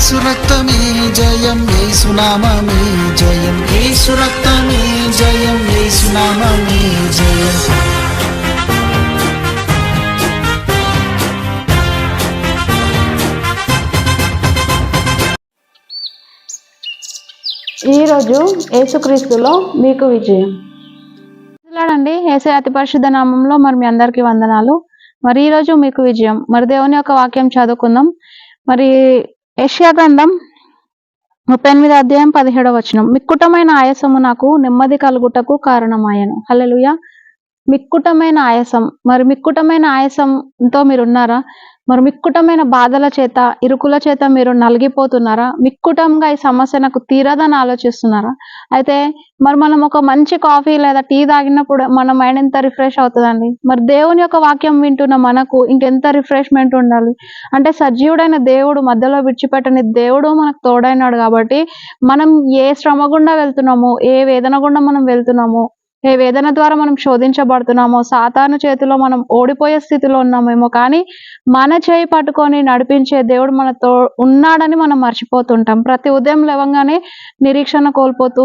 యేసు రక్తమే జయం యేసు నామమే జయం. యేసు రక్తమే జయం యేసు నామమే జయం. ఈరోజు యేసుక్రీస్తులో మీకు విజయం. అండి ఏసే అతి పరిశుద్ధ నామంలో మరి మీ అందరికీ వందనాలు. మరి ఈరోజు మీకు విజయం. మరి దేవుని యొక్క వాక్యం చదువుకుందాం. మరి యష్యాగంధం ముప్పై ఎనిమిది అధ్యాయం పదిహేడవ వచనం. మిక్కుటమైన ఆయాసము నాకు నెమ్మది కలుగుటకు కారణమాయను. హల్లెలూయా. మిక్కుటమైన ఆయాసం. మరి మిక్కుటమైన ఆయాసంతో మీరు ఉన్నారా మరి మిక్కుటమైన బాధల చేత ఇరుకుల చేత మీరు నలిగిపోతున్నారా? మిక్కుటంగా ఈ సమస్య నాకు తీరదని ఆలోచిస్తున్నారా? అయితే మరి మనం ఒక మంచి కాఫీ లేదా టీ తాగినప్పుడు మన మైండ్ ఎంత రిఫ్రెష్ అవుతుందండి? మరి దేవుని యొక్క వాక్యం వింటున్న మనకు ఇంకెంత రిఫ్రెష్మెంట్ ఉండాలి? అంటే సజీవుడైన దేవుడు మధ్యలో విడిచిపెట్టని దేవుడు మనకు తోడైనాడు కాబట్టి మనం ఏ శ్రమ గుండా వెళ్తున్నామో ఏ వేదన గుండా మనం వెళ్తున్నామో ఏ వేదన ద్వారా మనం శోధించబడుతున్నామో సాతాను చేతిలో మనం ఓడిపోయే స్థితిలో ఉన్నామేమో కానీ మన చేయి పట్టుకొని నడిపించే దేవుడు మనతో ఉన్నాడని మనం మర్చిపోతుంటాం. ప్రతి ఉదయం లేవగానే నిరీక్షణ కోల్పోతూ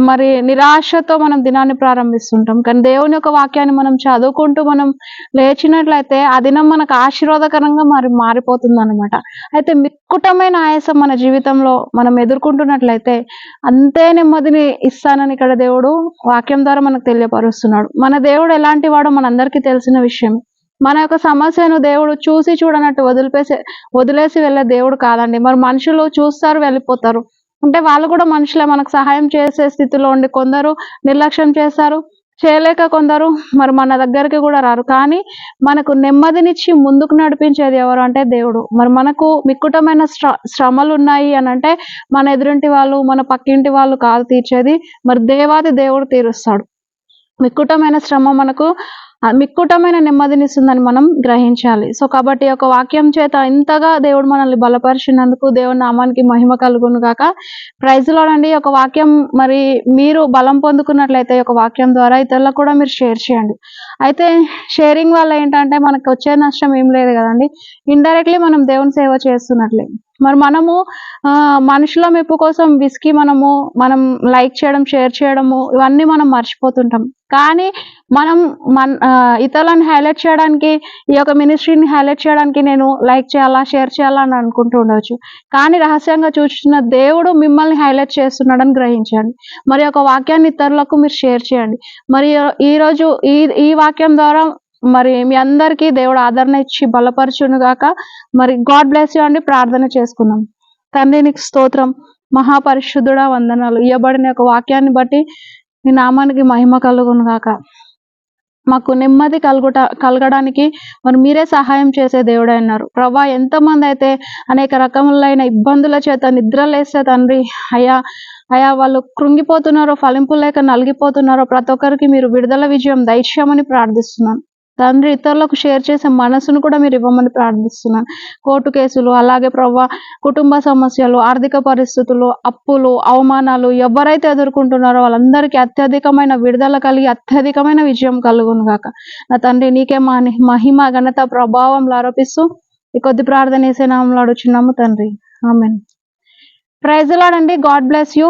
మరి నిరాశతో మనం దినాన్ని ప్రారంభిస్తుంటాం. కానీ దేవుని యొక్క వాక్యాన్ని మనం చదువుకుంటూ మనం లేచినట్లయితే ఆ దినం మనకు ఆశీర్వాదకరంగా మరి మారిపోతుంది అనమాట అయితే మిక్కుటమైన ఆయాసం మన జీవితంలో మనం ఎదుర్కొంటున్నట్లయితే అంతే నెమ్మదిని ఇస్తానని ఇక్కడ దేవుడు వాక్యం ద్వారా మనకు తెలియపరుస్తున్నాడు. మన దేవుడు ఎలాంటి వాడో మనందరికీ తెలిసిన విషయం. మన యొక్క సమస్యను దేవుడు చూసి చూడనట్టు వదిలిపేసి వదిలేసి వెళ్ళే దేవుడు కాదండి. మరి మనుషులు చూస్తారు వెళ్ళిపోతారు. అంటే వాళ్ళు కూడా మనుషులే మనకు సహాయం చేసే స్థితిలో ఉండి కొందరు నిర్లక్ష్యం చేస్తారు చేయలేక కొందరు మరి మన దగ్గరికి కూడా రారు. కానీ మనకు నెమ్మదినిచ్చి ముందుకు నడిపించేది ఎవరు అంటే దేవుడు. మరి మనకు మిక్కుటమైన శ్ర శ్రమలు ఉన్నాయి అని అంటే మన ఎదురింటి వాళ్ళు మన పక్కింటి వాళ్ళు కాదు తీర్చేది మరి దేవాది దేవుడు తీరుస్తాడు. మిక్కుటమైన శ్రమ మనకు మిక్కుటమైన నెమ్మదినిస్తుందని మనం గ్రహించాలి. సో కాబట్టి ఒక వాక్యం చేత ఇంతగా దేవుడు మనల్ని బలపరిచినందుకు దేవుడి నామానికి మహిమ కలుగును గాక. ప్రైజ్ లోనండి ఒక వాక్యం మరి మీరు బలం పొందుకున్నట్లయితే ఈ వాక్యం ద్వారా ఇతరులకు కూడా మీరు షేర్ చేయండి. అయితే షేరింగ్ వల్ల ఏంటంటే మనకు వచ్చే నష్టం ఏం లేదు కదండి. ఇండైరెక్ట్లీ మనం దేవుని సేవ చేస్తున్నట్లే. మరి మనము మనుషుల మెప్పు కోసం విసికి మనము మనం లైక్ చేయడం షేర్ చేయడము ఇవన్నీ మనం మర్చిపోతుంటాం. కానీ మనం మన ఇతరులను హైలైట్ చేయడానికి ఈ యొక్క మినిస్ట్రీని హైలైట్ చేయడానికి నేను లైక్ చేయాలా షేర్ చేయాలా అని అనుకుంటూ ఉండవచ్చు కానీ రహస్యంగా చూస్తున్న దేవుడు మిమ్మల్ని హైలైట్ చేస్తున్నాడని గ్రహించండి. మరి ఒక వాక్యాన్ని ఇతరులకు మీరు షేర్ చేయండి. మరి ఈరోజు ఈ ఈ వాక్యం ద్వారా మరి మీ అందరికీ దేవుడు ఆదరణ ఇచ్చి బలపరచును గాక. మరి గాడ్ బ్లెస్ యూ అండి. ప్రార్థన చేసుకున్నాం తండ్రి నీకు స్తోత్రం. మహాపరిశుద్ధుడా వందనాలు. ఇవ్వబడిన యొక్క వాక్యాన్ని బట్టి నీ నామానికి మహిమ కలుగును గాక. మాకు నెమ్మది కలుగుట కలగడానికి మరి మీరే సహాయం చేసే దేవుడే అన్నారు ప్రభా ఎంతమంది అయితే అనేక రకములైన ఇబ్బందుల చేత నిద్రలేస్తే తండ్రి అయ్యా అయా వాళ్ళు కృంగిపోతున్నారో ఫలింపు లేక నలిగిపోతున్నారో ప్రతి ఒక్కరికి మీరు విడుదల విజయం దైత్యమని ప్రార్థిస్తున్నాను తండ్రి ఇతరులకు షేర్ చేసే మనసును కూడా మీరు ఇవ్వమని ప్రార్థిస్తున్నాను. కోర్టు కేసులు అలాగే ప్రవ్వా కుటుంబ సమస్యలు ఆర్థిక పరిస్థితులు అప్పులు అవమానాలు ఎవరైతే ఎదుర్కొంటున్నారో వాళ్ళందరికీ అత్యధికమైన విడుదల కలిగి అత్యధికమైన విజయం కలుగును గాక. నా తండ్రి నీకే మా మహిమ ఘనత ప్రభావం ఆరోపిస్తూ ఈ కొద్ది ప్రార్థన వేసే నామంలో అడుచున్నాము తండ్రి. Amen. Praise లాడండి. God bless you.